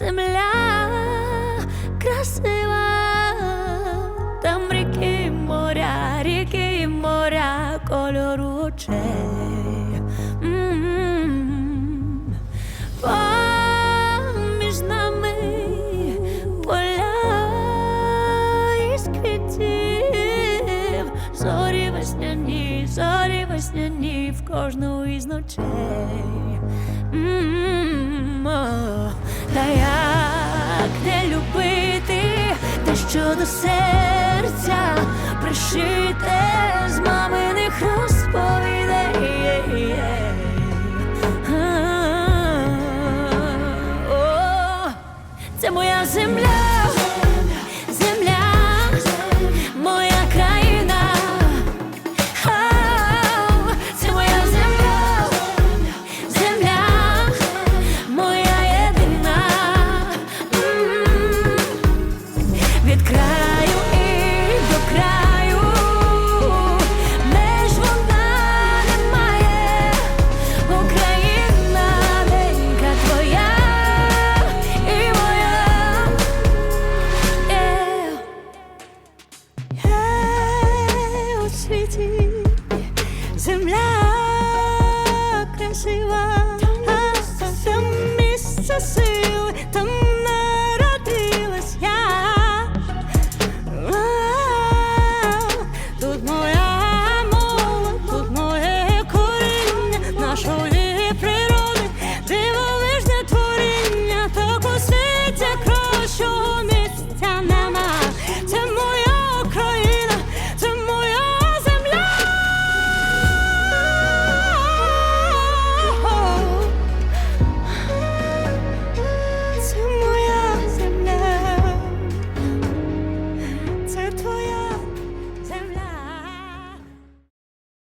земля красива, там ріки моря, ріки і моря кольору очей. М. Нами поля із квітів, зорі весняні, зорі в кожну із ночей. М, о, Та що до серця пришите з маминих розповідей. Це моя земля. від краю і до краю, меж вона немає, Україна твоя і моя. Е, е, yeah. Світі